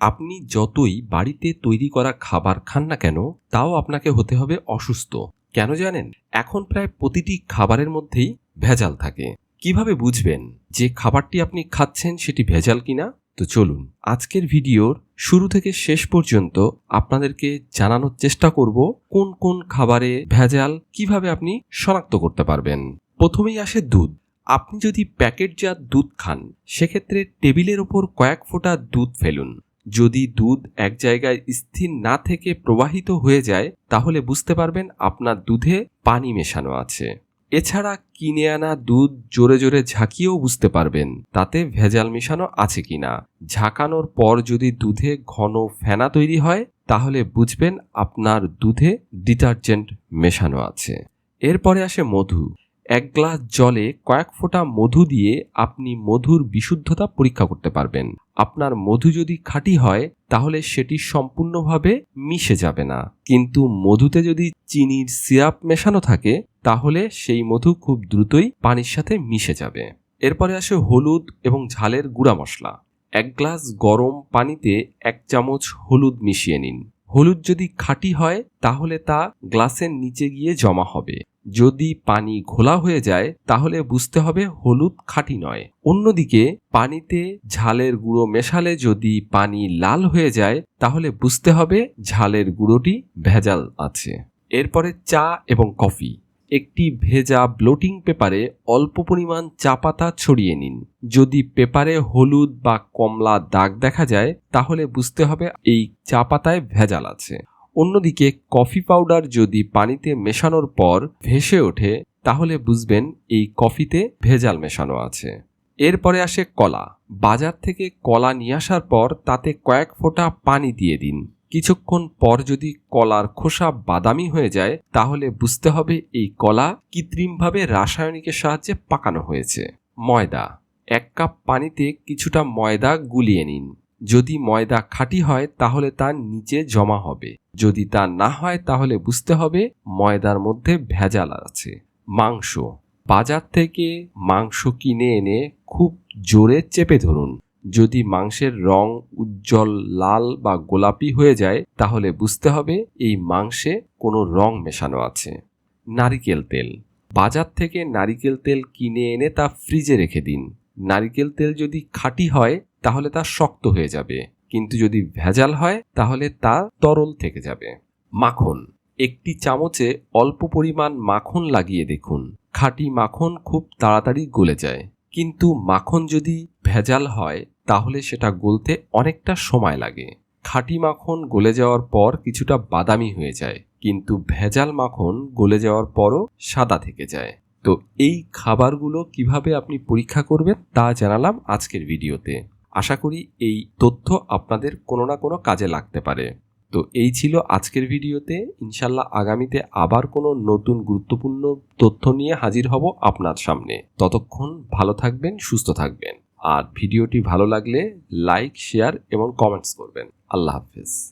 আপনি যতই বাড়িতে তৈরি করা খাবার খান না কেন, তাও আপনাকে হতে হবে অসুস্থ। কেন জানেন? এখন প্রায় প্রতিটি খাবারের মধ্যেই ভেজাল থাকে। কীভাবে বুঝবেন যে খাবারটি আপনি খাচ্ছেন সেটি ভেজাল কিনা? তো চলুন, আজকের ভিডিওর শুরু থেকে শেষ পর্যন্ত আপনাদেরকে জানানোর চেষ্টা করব কোন কোন খাবারে ভেজাল কীভাবে আপনি শনাক্ত করতে পারবেন। প্রথমেই আসে দুধ। আপনি যদি প্যাকেটজাত দুধ খান, সেক্ষেত্রে টেবিলের ওপর কয়েক ফোঁটা দুধ ফেলুন। যদি দুধ এক জায়গায় স্থির না থেকে প্রবাহিত হয়ে যায়, তাহলে বুঝতে পারবেন আপনার দুধে পানি মেশানো আছে। এছাড়া কিনে আনা দুধ জোরে জোরে ঝাঁকিয়েও বুঝতে পারবেন তাতে ভেজাল মেশানো আছে কিনা। ঝাঁকানোর পর যদি দুধে ঘন ফেনা তৈরি হয়, তাহলে বুঝবেন আপনার দুধে ডিটারজেন্ট মেশানো আছে। এরপরে আসে মধু। এক গ্লাস জলে কয়েক ফোঁটা মধু দিয়ে আপনি মধুর বিশুদ্ধতা পরীক্ষা করতে পারবেন। আপনার মধু যদি খাঁটি হয়, তাহলে সেটি সম্পূর্ণভাবে মিশে যাবে না। কিন্তু মধুতে যদি চিনির সিরাপ মেশানো থাকে, তাহলে সেই মধু খুব দ্রুতই পানির সাথে মিশে যাবে। এরপরে আসে হলুদ এবং ঝালের গুঁড়া মশলা। এক গ্লাস গরম পানিতে এক চামচ হলুদ মিশিয়ে নিন। হলুদ যদি খাঁটি হয়, তাহলে তা গ্লাসের নিচে গিয়ে জমা হবে। যদি পানি ঘোলা হয়ে যায়, তাহলে বুঝতে হবে হলুদ খাঁটি নয়। অন্যদিকে, পানিতে ঝালের গুঁড়ো মেশালে যদি পানি লাল হয়ে যায়, তাহলে বুঝতে হবে ঝালের গুঁড়োটি ভেজাল আছে। এরপরে চা এবং কফি। একটি ভেজা ব্লোটিং পেপারে অল্প পরিমাণ চা পাতা ছড়িয়ে নিন। যদি পেপারে হলুদ বা কমলা দাগ দেখা যায়, তাহলে বুঝতে হবে এই চা পাতায় ভেজাল আছে। অন্যদিকে কফি পাউডার যদি পানিতে মেশানোর পর ভেসে ওঠে, তাহলে বুঝবেন এই কফিতে ভেজাল মেশানো আছে। এরপরে আসে কলা। বাজার থেকে কলা নিয়ে আসার পর তাতে কয়েক ফোঁটা পানি দিয়ে দিন। কিছুক্ষণ পর যদি কলার খোসা বাদামি হয়ে যায়, তাহলে বুঝতে হবে এই কলা কৃত্রিমভাবে রাসায়নিকের সাহায্যে পাকানো হয়েছে। ময়দা। এক কাপ পানিতে কিছুটা ময়দা গুলিয়ে নিন। যদি ময়দা খাঁটি হয়, তাহলে তা নিচে জমা হবে। যদি তা না হয়, তাহলে বুঝতে হবে ময়দার মধ্যে ভেজাল আছে। মাংস। বাজার থেকে মাংস কিনে এনে খুব জোরে চেপে ধরুন। যদি মাংসের রং উজ্জ্বল লাল বা গোলাপি হয়ে যায়, তাহলে বুঝতে হবে এই মাংসে কোনো রং মেশানো আছে। নারিকেল তেল। বাজার থেকে নারিকেল তেল কিনে এনে তা ফ্রিজে রেখে দিন। নারিকেল তেল যদি খাঁটি হয় তাহলে তা শক্ত হয়ে যাবে। কিন্তু যদি ভেজাল হয়, তাহলে তা তরল থেকে যাবে। মাখন। একটি চামচে অল্প পরিমাণ মাখন লাগিয়ে দেখুন। খাঁটি মাখন খুব তাড়াতাড়ি গলে যায়। কিন্তু মাখন যদি ভেজাল হয়, তাহলে সেটা গলতে অনেকটা সময় লাগে। খাঁটি মাখন গলে যাওয়ার পর কিছুটা বাদামি হয়ে যায়। কিন্তু ভেজাল মাখন গলে যাওয়ার পরও সাদা থেকে যায়। তো এই খাবারগুলো কীভাবে আপনি পরীক্ষা করবেন, তা জানালাম আজকের ভিডিওতে। আশা করি এই তথ্য আপনাদের কোনো না কোনো কাজে লাগতে পারে। তো এই ছিল আজকের ভিডিওতে। ইনশাল্লাহ আগামীতে আবার কোনো নতুন গুরুত্বপূর্ণ তথ্য নিয়ে হাজির হব আপনার সামনে। ততক্ষণ ভালো থাকবেন, সুস্থ থাকবেন। আর ভিডিওটি ভালো লাগলে লাইক, শেয়ার এবং কমেন্টস করবেন। আল্লাহ হাফেজ।